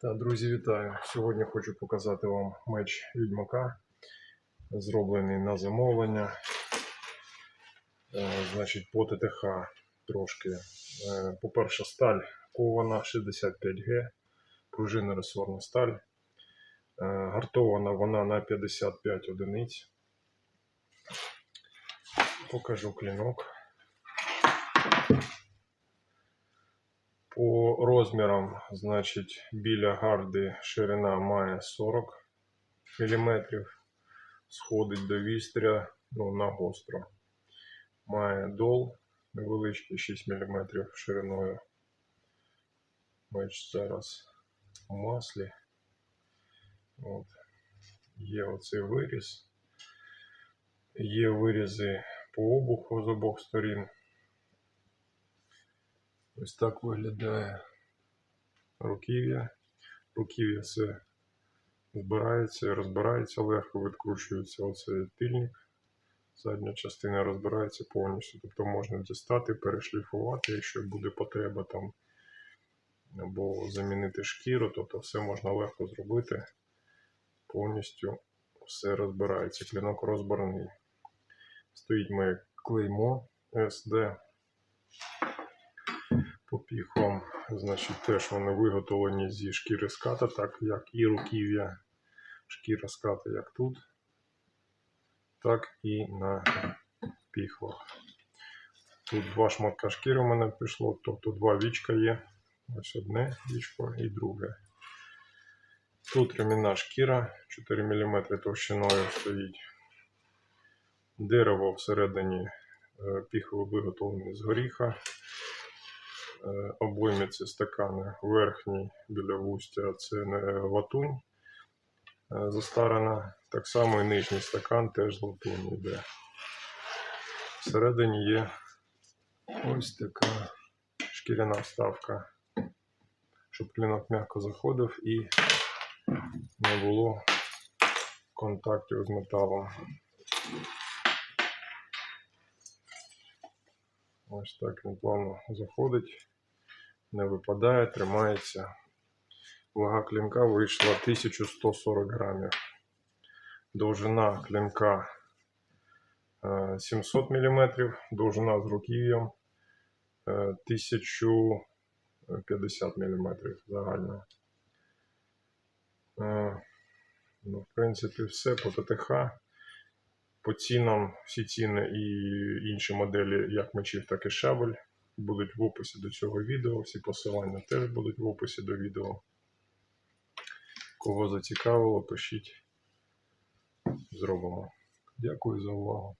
Та, друзі, вітаю! Сьогодні хочу показати вам меч відьмака, зроблений на замовлення. Е, значить, по ТТХ трошки. Е, По-перше, сталь кована 65Г, пружинна ресорна сталь. Е, Гартована вона на 55 одиниць. Покажу клінок. По розмірам, значить, біля гарди ширина має 40 мм, сходить до вістря ну, на гостро. Має дол невеличкий 6 мм шириною. Меч зараз у маслі. От. Є оцей виріз. Є вирізи по обуху з обох сторін. Ось так виглядає руків'я. Руків'я все збирається і розбирається легко, відкручується оцей тильник. Задня частина розбирається повністю. Тобто можна дістати, перешліфувати, якщо буде потреба там або замінити шкіру, тобто все можна легко зробити. Повністю все розбирається. Клинок розбираний. Стоїть моє клеймо SD по піхвам, значить, теж вони виготовлені зі шкіри ската, так як і руків'я шкіра ската, як тут, так і на піхвах. Тут два шматка шкіри у мене пішло, тобто два вічка є. Ось одне вічко і друге. Тут ремінна шкіра 4 мм товщиною стоїть. Дерево всередині е, піхви виготовлене з горіха. Е, обойми це стакани. Верхній біля вустя це латунь е, застарана. Так само і нижній стакан теж латунь йде. Всередині є ось така шкіряна вставка, щоб клинок м'яко заходив і не було контактів з металом. Ось так він плавно заходить, не випадає, тримається. Вага клинка вийшла 1140 грамів. Довжина клинка е, 700 мм, довжина з руків'ям е, 1050 мм загально. Е, Ну, в принципі, все по ТТХ. По цінам, всі ціни і інші моделі, як мечів, так і шабель, будуть в описі до цього відео. Всі посилання теж будуть в описі до відео. Кого зацікавило, пишіть. Зробимо. Дякую за увагу.